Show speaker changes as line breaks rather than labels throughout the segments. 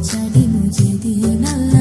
చదిము చెది నల్ల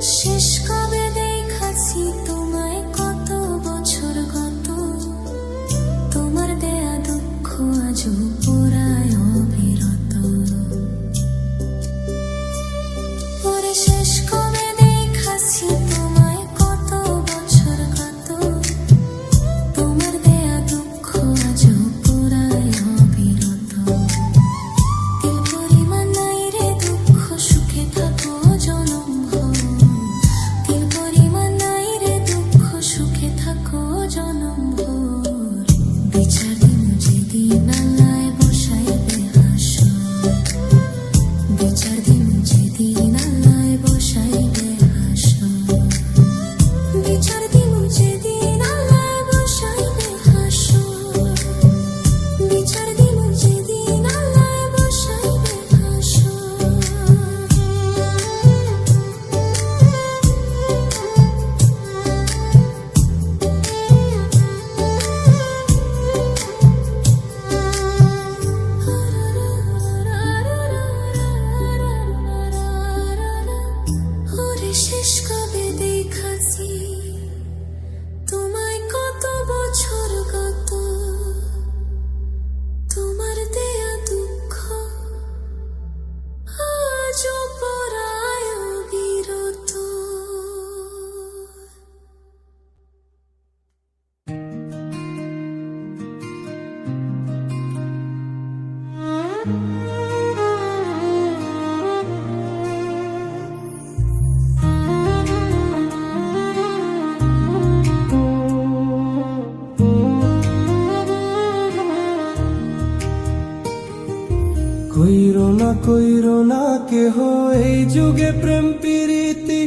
শেষ কবে
কইরো না কেহ এই যুগে প্রেম প্রীতি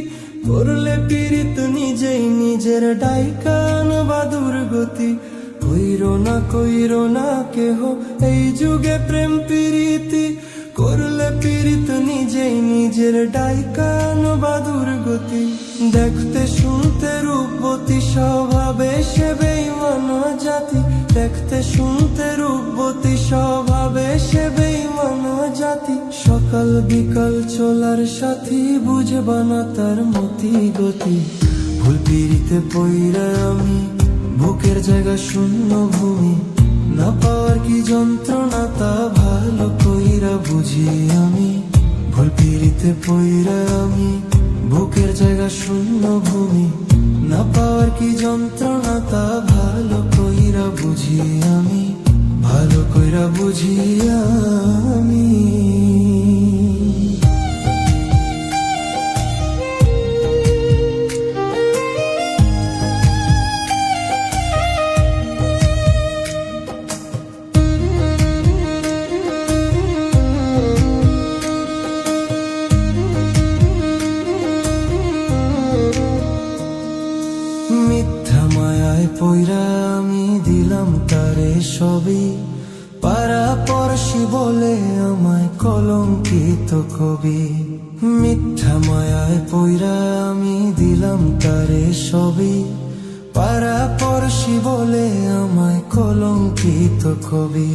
করলে পীড়িত নিজেই নিজের ডাইকান বা দুর্গতি। কইরো না কইরো না কেহ এই যুগে প্রেম পীড়িতি করলে পীড়িত নিজেই নিজের ডাইকান বা দুর্গতি। দেখতে, শুনতে রূপবতী স্বভাবে সে বেইমান জাতি। দেখতে, শুনতে রূপবতী স্বভাবে সে সকাল বিকাল চলার সাথী বুঝবা না তার মতি গতি। ভুল পিড়িতে পইরা আমি, বুকের জায়গা শূন্য ভূমি। না পাওয়ার কি যন্ত্রণা তা ভালো কইরা বুঝি আমি। ভুল পিড়িতে পইরা আমি, বুকের জায়গা শূন্য ভূমি। না পাওয়ার কি যন্ত্রণা তা ভালো কইরা বুঝি আমি। ভালো কইরা বুঝি আমি। আমায় কলঙ্কিত কবি।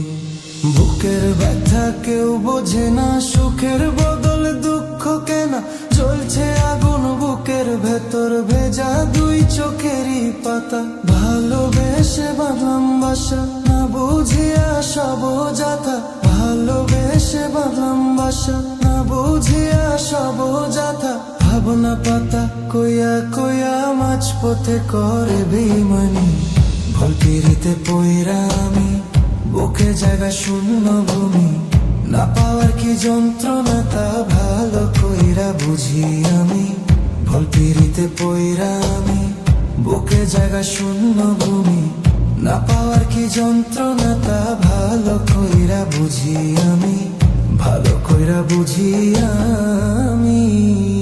বুকের ব্যথা কেউ বোঝে না, সুখের বদল দুঃখ কেনা। জ্বলছে আগুন, বুকের ভেতর ভেজা দুই চোখেরই পাতা। ভালোবেসে বাঁধলাম বাসা, না বুঝিয়া সব যাতা। ভালোবেসে বাঁধলাম বাসা, না বুঝিয়া সব যাতা। ভাবনা পাতা, কইয়া কইয়া মাছ পথে করে বেমানি পিড়িতে পইরা আমি, বুকে জায়গা শূন্য ভূমি। না পাওয়ার কি যন্ত্রণা তা ভালো কইরা বুঝি আমি। ভুল পিড়িতে পইরা আমি, বুকে জায়গা শূন্য ভূমি। না পাওয়ার কি যন্ত্রণা তা ভালো কইরা বুঝি আমি। ভালো কইরা বুঝি আমি।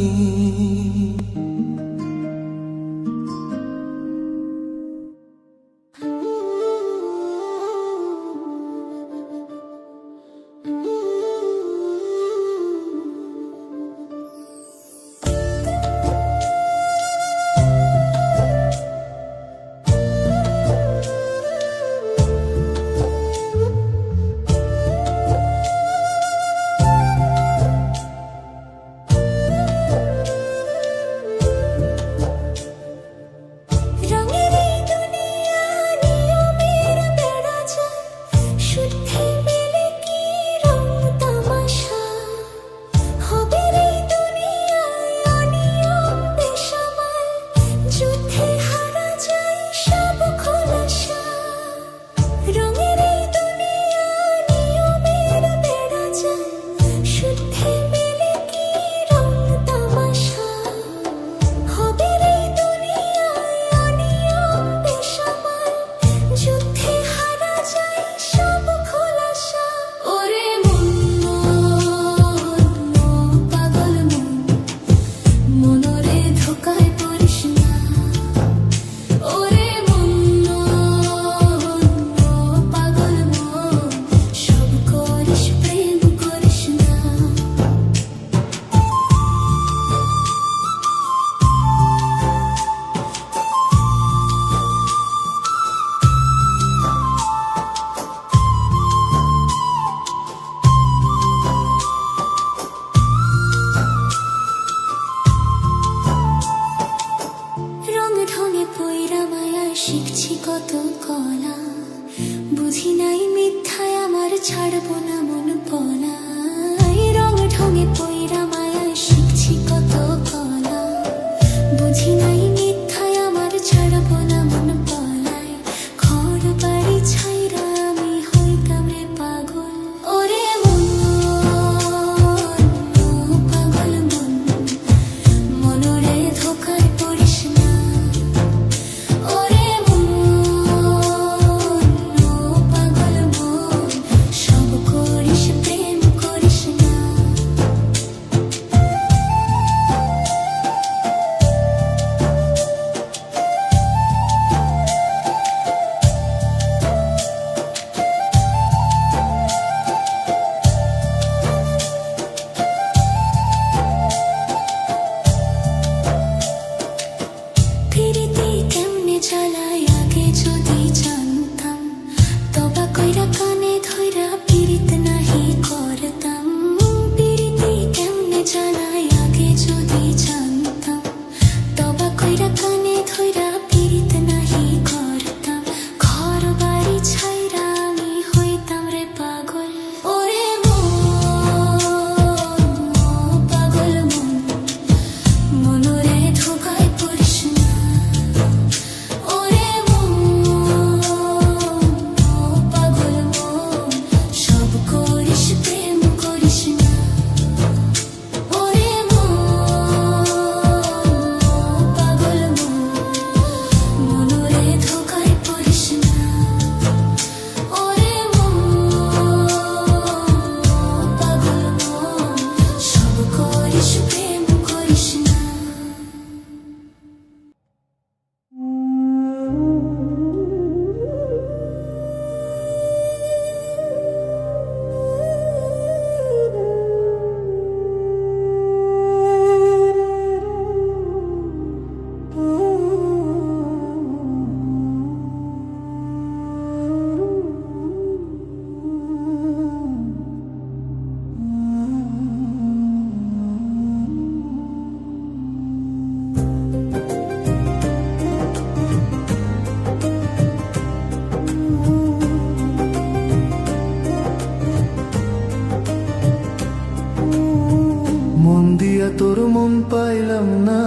পাইলাম না,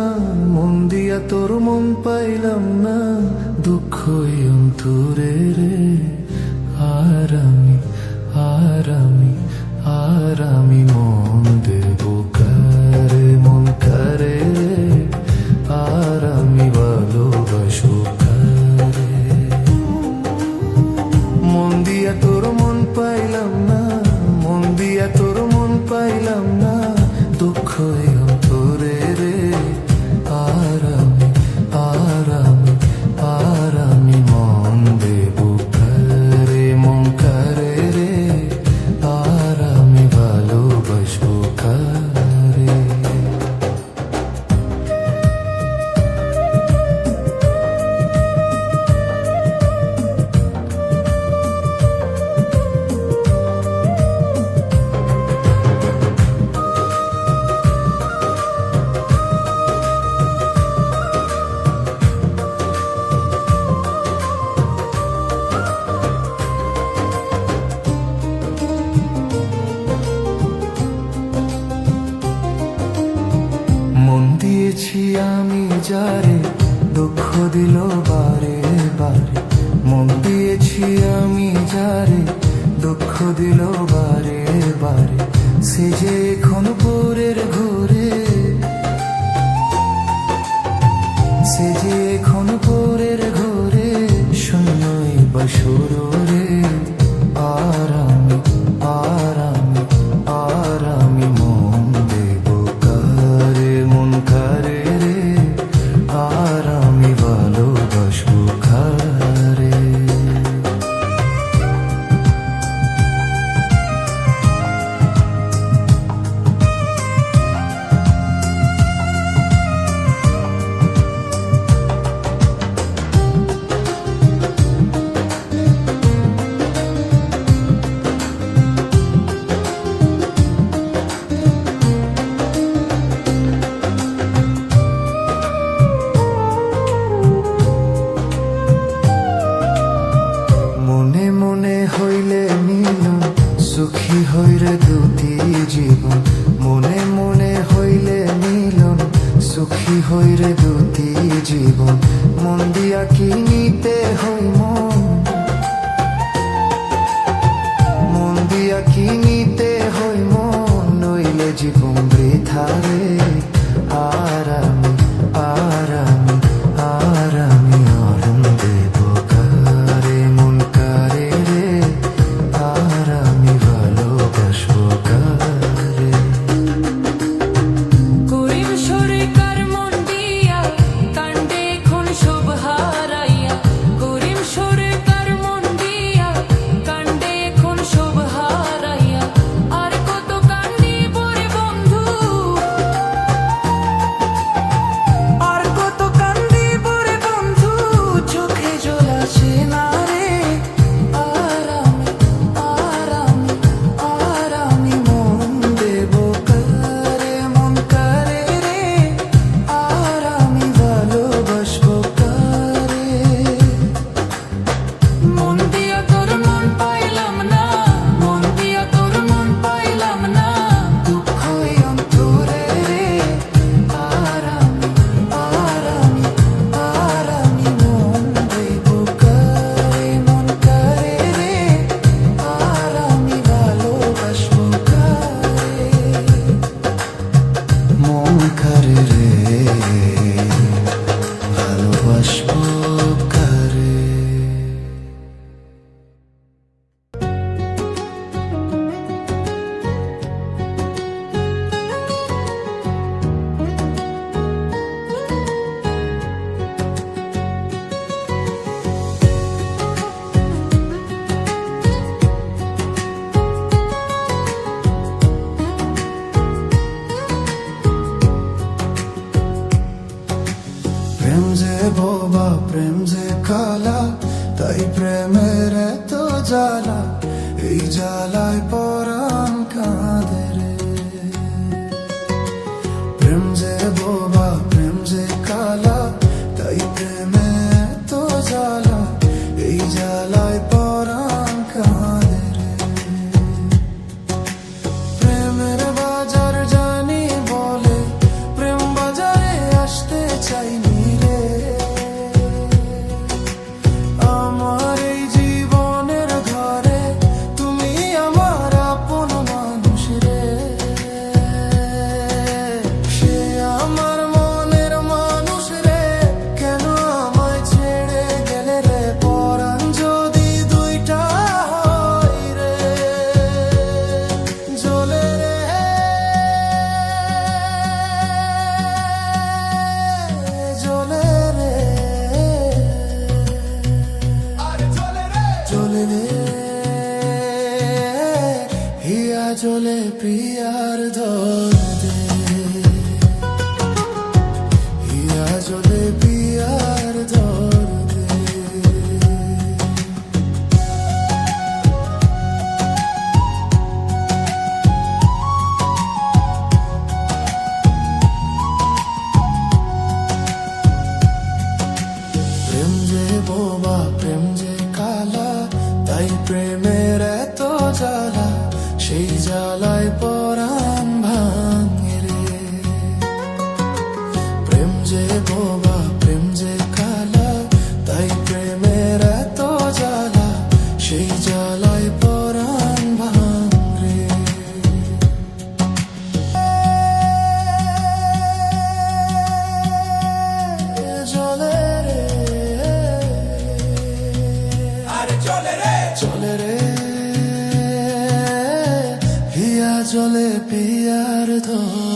মন দিয়া তোর মন পাইলাম না দুঃখ অন্তরে রে। আর আমি আর আমি আর আমি মন দেব কারে, মন কারে? দিয়েছি আমি যারে, দুঃখ দিল বারে বারে। মন দিয়েছি আমি যারে, দুঃখ দিল বারে বারে। সে যে এখন পরের ঘরে, সে যে এখন পরের ঘরে, শূন্যই বা শুরু মিলন সুখী হইলে দুটি জীবন, মনে মনে হইলে মিলন, সুখী হইলে দুটি জীবন, মন দিয়া কিনিতে হই মন? মন দিয়া কিনিতে হই মন? নইলে জীবন বৃথারে Kayıp চলে রে। হিয়া জলে পিয়ার ধরতে